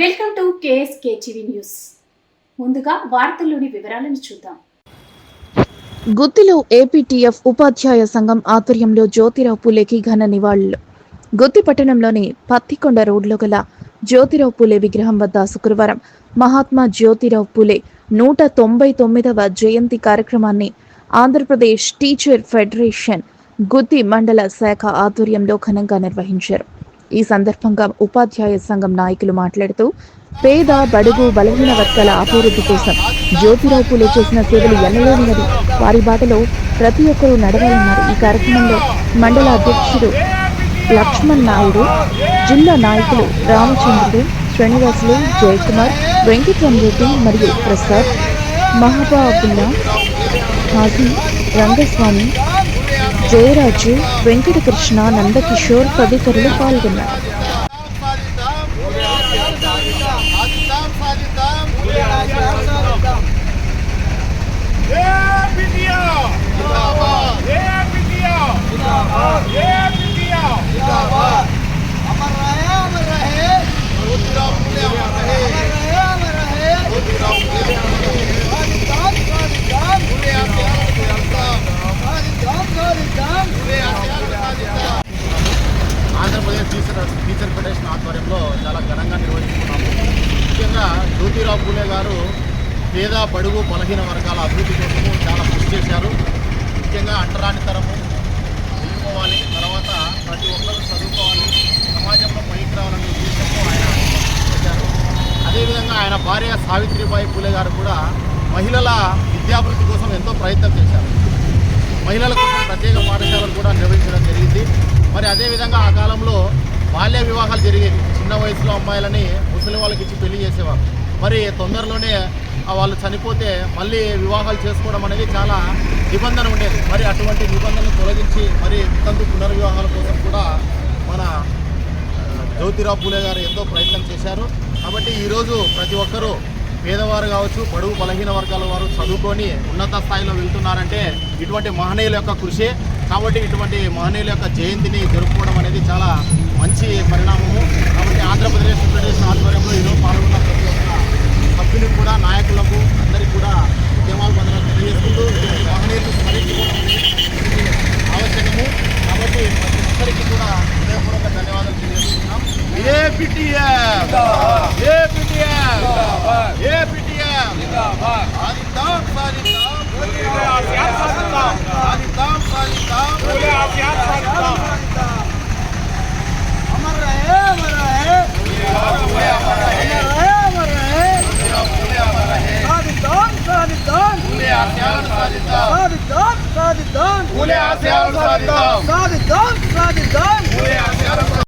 Welcome to KSK TV news. ముందుగా వార్తల్లోని వివరాలను చూద్దాం. గుత్తిలో ఏపీటీఎఫ్ ఉపాధ్యాయ సంఘం ఆధ్వర్యంలో జ్యోతిరావు పూలేకి ఘన నివాళులు. గుత్తి పట్టణంలోని పత్తికొండ రోడ్లో గల జ్యోతిరావు పూలే విగ్రహం వద్ద శుక్రవారం మహాత్మా జ్యోతిరావు పూలే నూట తొంభై తొమ్మిదవ జయంతి కార్యక్రమాన్ని ఆంధ్రప్రదేశ్ టీచర్ ఫెడరేషన్ గుత్తి మండల శాఖ ఆధ్వర్యంలో ఘనంగా నిర్వహించారు. ఈ సందర్భంగా ఉపాధ్యాయ సంఘం నాయకులు మాట్లాడుతూ పేద బడుగు బలహీన వర్గాల అభివృద్ధి కోసం జ్యోతిరావు పూలే చేసిన సేవలు ఎన్నలేనివని వారి బాటలో ప్రతి ఒక్కరూ నడవాలన్నారు. ఈ కార్యక్రమంలో మండల అధ్యక్షుడు లక్ష్మణ్ నాయుడు జిల్లా నాయకులు రామచంద్రుడు శ్రీనివాసులు జయకుమార్ వెంకటరామరెడ్డి మరియు ప్రసాద్ మహబాబుల్లా హాజీ రంగస్వామి జయరాజు వెంకటకృష్ణ నందకిషోర్ తదితరులు పాల్గొన్నారు ఆధ్వర్యంలో చాలా ఘనంగా నిర్వహిస్తున్నాము. ముఖ్యంగా జ్యోతిరావు పూలే గారు పేద బడుగు బలహీన వర్గాల అభివృద్ధి కోసము చాలా కృషి చేశారు. ముఖ్యంగా అంటరాని తరము వెళ్ళిపోవాలి తర్వాత ప్రతి ఒక్కరూ చదువుకోవాలి సమాజంలో పైకి రావాలనే ఉద్దేశంతో ఆయన కృషి చేశారు. అదేవిధంగా ఆయన భార్య సావిత్రిబాయి పూలే గారు కూడా మహిళల విద్యాభివృద్ధి కోసం ఎంతో ప్రయత్నం చేశారు. మహిళల కోసం ప్రత్యేక పాఠశాలలు కూడా నిర్వహించడం జరిగింది. మరి అదేవిధంగా ఆ కాలంలో బాల్య వివాహాలు జరిగేవి చిన్న వయసులో అమ్మాయిలని ముసలి వాళ్ళకి ఇచ్చి పెళ్ళి చేసేవారు. మరి తొందరలోనే వాళ్ళు చనిపోతే మళ్ళీ వివాహాలు చేసుకోవడం అనేది చాలా నిబంధన ఉండేది. మరి అటువంటి నిబంధనలు తొలగించి మరి వితంతు పునర్వివాహాల కోసం కూడా మన జ్యోతిరావు పూలే గారు ఎంతో ప్రయత్నం చేశారు. కాబట్టి ఈరోజు ప్రతి ఒక్కరూ పేదవారు కావచ్చు బడుగు బలహీన వర్గాల వారు చదువుకొని ఉన్నత స్థాయిలో వెళ్తున్నారంటే ఇటువంటి మహనీయుల యొక్క కృషి. కాబట్టి ఇటువంటి మహనీయుల యొక్క జయంతిని జరుపుకోవడం అనేది చాలా మంచి పరిణామము. కాబట్టి ఆంధ్రప్రదేశ్ ఉత్తరప్రదేశ్ ఆధ్వర్యంలో ఈరోజు పాల్గొన్న ప్రతి ఒక్క సభ్యులకు కూడా నాయకులకు అందరికీ కూడా ఉద్యమాలు బంధనాలు తెలియజేసుకుంటూ మహనీయులు స్మరించుకోవడం ఆవశ్యకము కాబట్టి ప్రతి ఒక్కరికి కూడా హృదయపూర్వక ధన్యవాదాలు తెలియజేస్తున్నాం. ఏ ఏ పిటిఎఫ్ ఏ పిటిఎఫ్ సాధిద్దాం